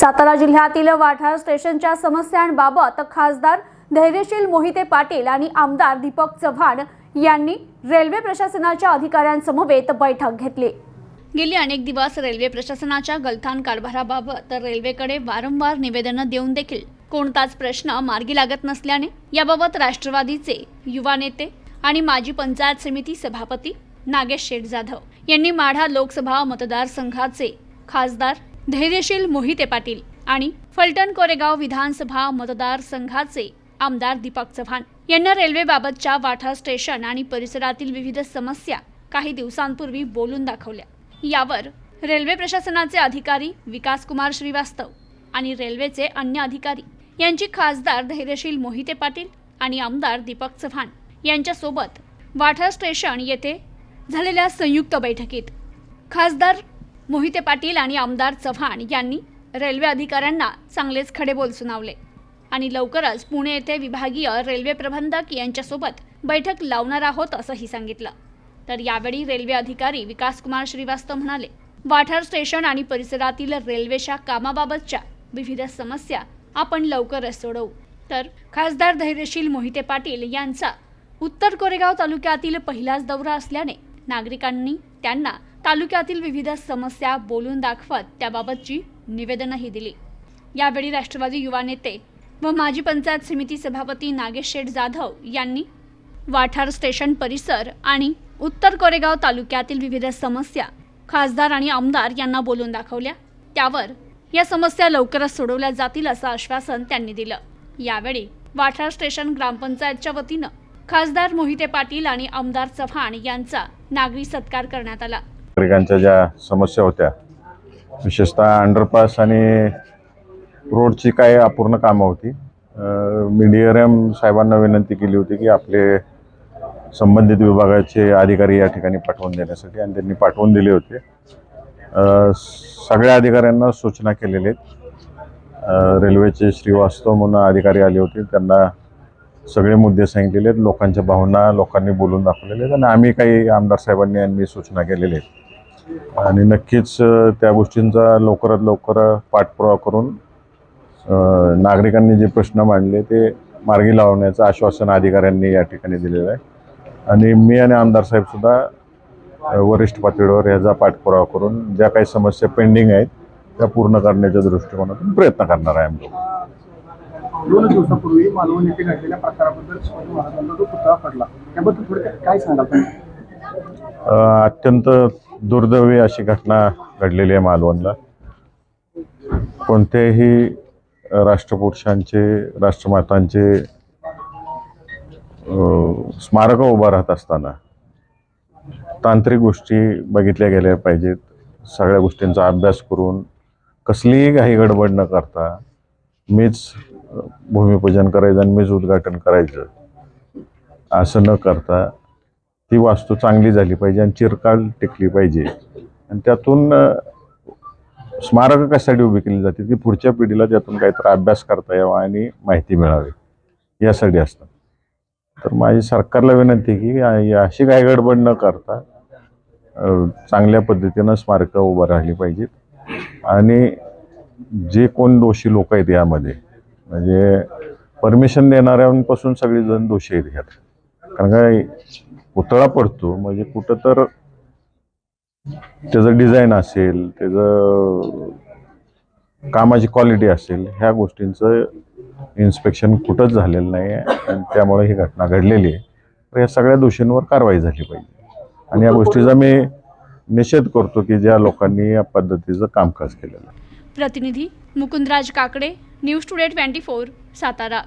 सातारा जिल्ह्यातील वाठार स्टेशनच्या समस्यांबाबत खासदार धैर्यशील मोहिते पाटील आणि आमदार दीपक चव्हाण यांनी रेल्वे प्रशासनाच्या अधिकाऱ्यांसमवेत बैठक घेतली. गेली अनेक दिवस रेल्वे प्रशासनाच्या गलथान कारभाराबाबत रेल्वेकडे वारंवार निवेदनं देऊन देखील कोणताच प्रश्न मार्गी लागत नसल्याने याबाबत राष्ट्रवादीचे युवा नेते आणि माजी पंचायत समिती सभापती नागेश शेठ जाधव यांनी माढा लोकसभा मतदारसंघाचे खासदार धैर्यशील मोहिते पाटील आणि फलटण कोरेगाव विधानसभा मतदारसंघाचे आमदार दीपक चव्हाण यांना रेल्वेबाबतच्या वाठा स्टेशन आणि परिसरातील विविध समस्या काही दिवसांपूर्वी बोलून दाखवल्या. यावर रेल्वे प्रशासनाचे अधिकारी विकासकुमार श्रीवास्तव आणि रेल्वेचे अन्य अधिकारी यांची खासदार धैर्यशील मोहिते पाटील आणि आमदार दीपक चव्हाण यांच्यासोबत वाठा स्टेशन येथे झालेल्या संयुक्त बैठकीत खासदार मोहिते पाटील आणि आमदार चव्हाण यांनी रेल्वे अधिकाऱ्यांना चांगलेच खडेबोल सुनावले आणि लवकरच पुणे येथे विभागीय रेल्वे प्रबंधक यांच्यासोबत बैठक लावणार आहोत असंही सांगितलं. तर यावेळी रेल्वे अधिकारी विकासकुमार श्रीवास्तव म्हणाले वाठार स्टेशन आणि परिसरातील रेल्वेच्या कामाबाबतच्या विविध समस्या आपण लवकरच सोडवू. तर खासदार धैर्यशील मोहिते पाटील यांचा उत्तर कोरेगाव तालुक्यातील पहिलाच दौरा असल्याने नागरिकांनी त्यांना तालुक्यातील विविध समस्या बोलून दाखवत त्याबाबतची निवेदनही दिली. यावेळी राष्ट्रवादी युवा नेते व माजी पंचायत समिती सभापती नागेश शेठ जाधव यांनी वाठार स्टेशन परिसर आणि उत्तर कोरेगाव तालुक्यातील विविध समस्या खासदार आणि आमदार यांना बोलून दाखवल्या. त्यावर या समस्या लवकरच सोडवल्या जातील असं आश्वासन त्यांनी दिलं. यावेळी वाठार स्टेशन ग्रामपंचायतच्या वतीनं खासदार मोहिते पाटील आणि आमदार चव्हाण यांचा नागरी सत्कार करण्यात आला. नागरिकांच्या ज्या समस्या होत्या विशेषतः अंडरपास आणि रोडची काय अपूर्ण कामं होती. अं, मी डी आर एम साहेबांना विनंती केली होती की आपले संबंधित विभागाचे अधिकारी या ठिकाणी पाठवून देण्यासाठी आणि त्यांनी पाठवून दिले होते. सगळ्या अधिकाऱ्यांना सूचना केलेल्या आहेत. रेल्वेचे श्रीवास्तव म्हणून अधिकारी आले होते. त्यांना सगळे मुद्दे सांगितलेले आहेत लोकांच्या भावना लोकांनी बोलून दाखवलेले आहेत आणि आम्ही काही आमदार साहेबांनी आणि सूचना केलेल्या आहेत. आणि नक्कीच त्या गोष्टींचा लवकरात लवकर पाठपुरावा करून नागरिकांनी जे प्रश्न मांडले ते मार्गी लावण्याचं आश्वासन अधिकाऱ्यांनी या ठिकाणी दिलेलं आहे. आणि मी आणि आमदार साहेबसुद्धा वरिष्ठ पातळीवर ह्याचा पाठपुरावा करून ज्या काही समस्या पेंडिंग आहेत त्या पूर्ण करण्याच्या दृष्टिकोनातून प्रयत्न करणार आहे आम्ही. दोन दिवसापूर्वी मालवण येथे घडलेल्या प्रकाराबद्दल शिवाजी महाराजांचा जो पुतळा पडला त्याबद्दल थोडक्यात काय सांगाल तुम्ही? अत्यंत दुर्दैवी अशी घटना घडलेली आहे मालवणला. कोणत्याही राष्ट्रपुरुषांचे राष्ट्रमातांचे अ, स्मारकं उभं राहत असताना तांत्रिक गोष्टी बघितल्या गेल्या पाहिजेत. सगळ्या गोष्टींचा अभ्यास करून कसलीही काही गडबड न करता मीच भूमिपूजन करायचं आणि मीच उद्घाटन करायचं. असं न करता ती वास्तू चांगली झाली पाहिजे आणि चिरकाल टिकली पाहिजे. आणि त्यातून स्मारकं कशासाठी उभी केली जाते की पुढच्या पिढीला त्यातून काहीतरी अभ्यास करता यावा आणि माहिती मिळावी. यासाठी असतं. तर माझी सरकारला विनंती की अशी काही गडबड न करता चांगल्या पद्धतीनं स्मारकं उभं राहिली पाहिजेत. आणि जे कोण दोषी लोक आहेत यामध्ये म्हणजे परमिशन देणाऱ्यांपासून सगळेजण दोषी आहेत ह्यात. कारण काय पुतळा पडतो म्हणजे कुठं तर त्याचं डिझाईन असेल त्याचं कामाची क्वालिटी असेल ह्या गोष्टींचं इन्स्पेक्शन कुठंच झालेलं नाही आहे आणि त्यामुळे ही घटना घडलेली आहे. तर या सगळ्या दोषींवर कारवाई झाली पाहिजे. आणि या गोष्टीचा मी निषेध करतो की ज्या लोकांनी या पद्धतीचं कामकाज केलेलं आहे. प्रतिनिधी Mukundraj Kakade news today twenty four Satara.